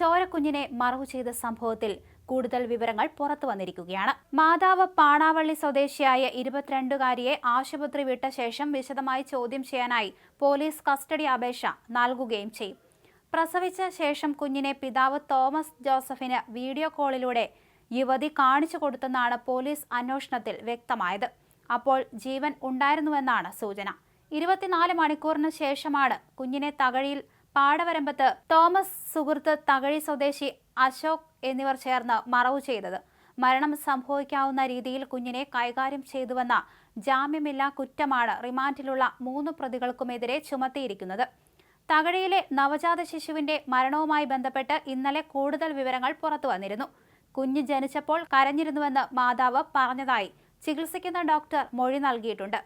ചോരക്കുഞ്ഞിനെ മറവു ചെയ്ത സംഭവത്തിൽ കൂടുതൽ വിവരങ്ങൾ പുറത്തു വന്നിരിക്കുകയാണ്. മാതാവ് പാണാവള്ളി സ്വദേശിയായ ഇരുപത്തിരണ്ടുകാരിയെ ആശുപത്രി വിട്ട ശേഷം വിശദമായി ചോദ്യം ചെയ്യാനായി പോലീസ് കസ്റ്റഡി അപേക്ഷ നൽകുകയും ചെയ്യും. പ്രസവിച്ച ശേഷം കുഞ്ഞിനെ പിതാവ് തോമസ് ജോസഫിന് വീഡിയോ കോളിലൂടെ യുവതി കാണിച്ചു കൊടുത്തെന്നാണ് പോലീസ് അന്വേഷണത്തിൽ വ്യക്തമായത്. അപ്പോൾ ജീവൻ ഉണ്ടായിരുന്നുവെന്നാണ് സൂചന. ഇരുപത്തിനാല് മണിക്കൂറിന് ശേഷമാണ് കുഞ്ഞിനെ തകഴിയിൽ പാടവരമ്പത്ത് തോമസ് സുഹൃത്ത് തകഴി സ്വദേശി അശോക് എന്നിവർ ചേർന്ന് മറവു ചെയ്തത്. മരണം സംഭവിക്കാവുന്ന രീതിയിൽ കുഞ്ഞിനെ കൈകാര്യം ചെയ്തുവെന്ന ജാമ്യമില്ലാ കുറ്റമാണ് റിമാൻഡിലുള്ള മൂന്ന് പ്രതികൾക്കുമെതിരെ ചുമത്തിയിരിക്കുന്നത്. തകഴിയിലെ നവജാത ശിശുവിന്റെ മരണവുമായി ബന്ധപ്പെട്ട് ഇന്നലെ കൂടുതൽ വിവരങ്ങൾ പുറത്തു വന്നിരുന്നു. കുഞ്ഞ് ജനിച്ചപ്പോൾ കരഞ്ഞിരുന്നുവെന്ന് മാതാവ് പറഞ്ഞതായി ചികിത്സിക്കുന്ന ഡോക്ടർ മൊഴി നൽകിയിട്ടുണ്ട്.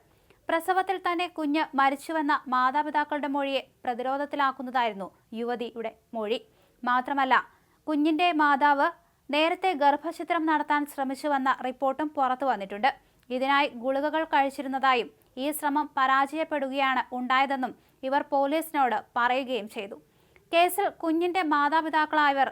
പ്രസവത്തിൽ തന്നെ കുഞ്ഞ് മരിച്ചുവെന്ന മാതാപിതാക്കളുടെ മൊഴിയെ പ്രതിരോധത്തിലാക്കുന്നതായിരുന്നു യുവതിയുടെ മൊഴി. മാത്രമല്ല കുഞ്ഞിന്റെ മാതാവ് നേരത്തെ ഗർഭചിത്രം നടത്താൻ ശ്രമിച്ചുവെന്ന റിപ്പോർട്ടും പുറത്തു വന്നിട്ടുണ്ട്. ഇതിനായി ഗുളികകൾ കഴിച്ചിരുന്നതായും ഈ ശ്രമം പരാജയപ്പെടുകയാണ് ഉണ്ടായതെന്നും ഇവർ പോലീസിനോട് പറയുകയും ചെയ്തു. കേസിൽ കുഞ്ഞിന്റെ മാതാപിതാക്കളായവർ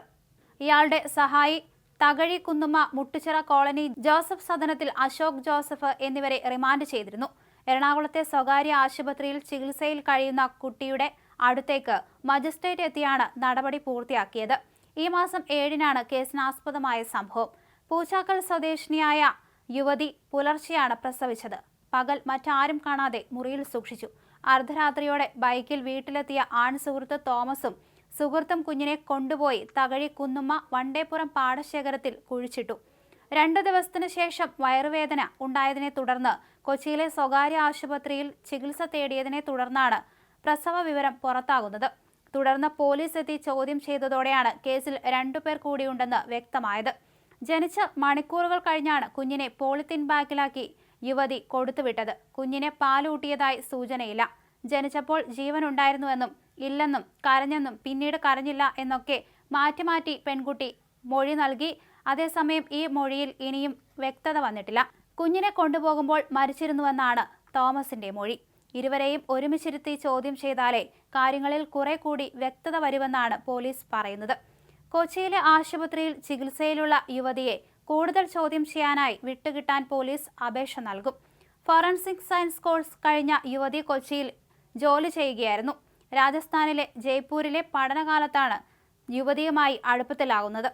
ഇയാളുടെ സഹായി തകഴി കുന്നുമ്മ മുട്ടുചിറ കോളനി ജോസഫ് സദനത്തിൽ അശോക് ജോസഫ് എന്നിവരെ റിമാൻഡ് ചെയ്തിരുന്നു. എറണാകുളത്തെ സ്വകാര്യ ആശുപത്രിയിൽ ചികിത്സയിൽ കഴിയുന്ന കുട്ടിയുടെ അടുത്തേക്ക് മജിസ്ട്രേറ്റ് എത്തിയാണ് നടപടി പൂർത്തിയാക്കിയത്. ഈ മാസം ഏഴിനാണ് കേസിനാസ്പദമായ സംഭവം. പൂച്ചാക്കൽ സ്വദേശിനിയായ യുവതി പുലർച്ചെയാണ് പ്രസവിച്ചത്. പകൽ മറ്റാരും കാണാതെ മുറിയിൽ സൂക്ഷിച്ചു. അർദ്ധരാത്രിയോടെ ബൈക്കിൽ വീട്ടിലെത്തിയ ആൺ സുഹൃത്ത് തോമസും സുഹൃത്തും കുഞ്ഞിനെ കൊണ്ടുപോയി തകഴി കുന്നുമ്മ വണ്ടേപ്പുറം പാടശേഖരത്തിൽ കുഴിച്ചിട്ടു. രണ്ടു ദിവസത്തിനു ശേഷം വയറുവേദന ഉണ്ടായതിനെ തുടർന്ന് കൊച്ചിയിലെ സ്വകാര്യ ആശുപത്രിയിൽ ചികിത്സ തേടിയതിനെ തുടർന്നാണ് പ്രസവ വിവരം പുറത്താകുന്നത്. തുടർന്ന് പോലീസ് എത്തി ചോദ്യം ചെയ്തതോടെയാണ് കേസിൽ രണ്ടുപേർ കൂടിയുണ്ടെന്ന് വ്യക്തമായത്. ജനിച്ച് മണിക്കൂറുകൾ കഴിഞ്ഞാണ് കുഞ്ഞിനെ പോളിത്തീൻ ബാഗിലാക്കി യുവതി കൊടുത്തുവിട്ടത്. കുഞ്ഞിനെ പാലൂട്ടിയതായി സൂചനയില്ല. ജനിച്ചപ്പോൾ ജീവൻ ജീവനുണ്ടായിരുന്നുവെന്നും ഇല്ലെന്നും കരഞ്ഞെന്നും പിന്നീട് കരഞ്ഞില്ല എന്നൊക്കെ മാറ്റി മാറ്റി പെൺകുട്ടി മൊഴി നൽകി അതേസമയം ഈ മൊഴിയിൽ ഇനിയും വ്യക്തത വന്നിട്ടില്ല. കുഞ്ഞിനെ കൊണ്ടുപോകുമ്പോൾ മരിച്ചിരുന്നുവെന്നാണ് തോമസിന്റെ മൊഴി. ഇരുവരെയും ഒരുമിച്ചിരുത്തി ചോദ്യം ചെയ്താലേ കാര്യങ്ങളിൽ കുറെ കൂടി വ്യക്തത വരുമെന്നാണ് പോലീസ് പറയുന്നത്. കൊച്ചിയിലെ ആശുപത്രിയിൽ ചികിത്സയിലുള്ള യുവതിയെ കൂടുതൽ ചോദ്യം ചെയ്യാനായി വിട്ടുകിട്ടാൻ പോലീസ് അപേക്ഷ നൽകും. ഫോറൻസിക് സയൻസ് കോഴ്സ് കഴിഞ്ഞ യുവതി കൊച്ചിയിൽ ജോലി ചെയ്യുകയായിരുന്നു. രാജസ്ഥാനിലെ ജയ്പൂരിലെ പഠനകാലത്താണ് യുവതിയുമായി അടുപ്പത്തിലാകുന്നത്.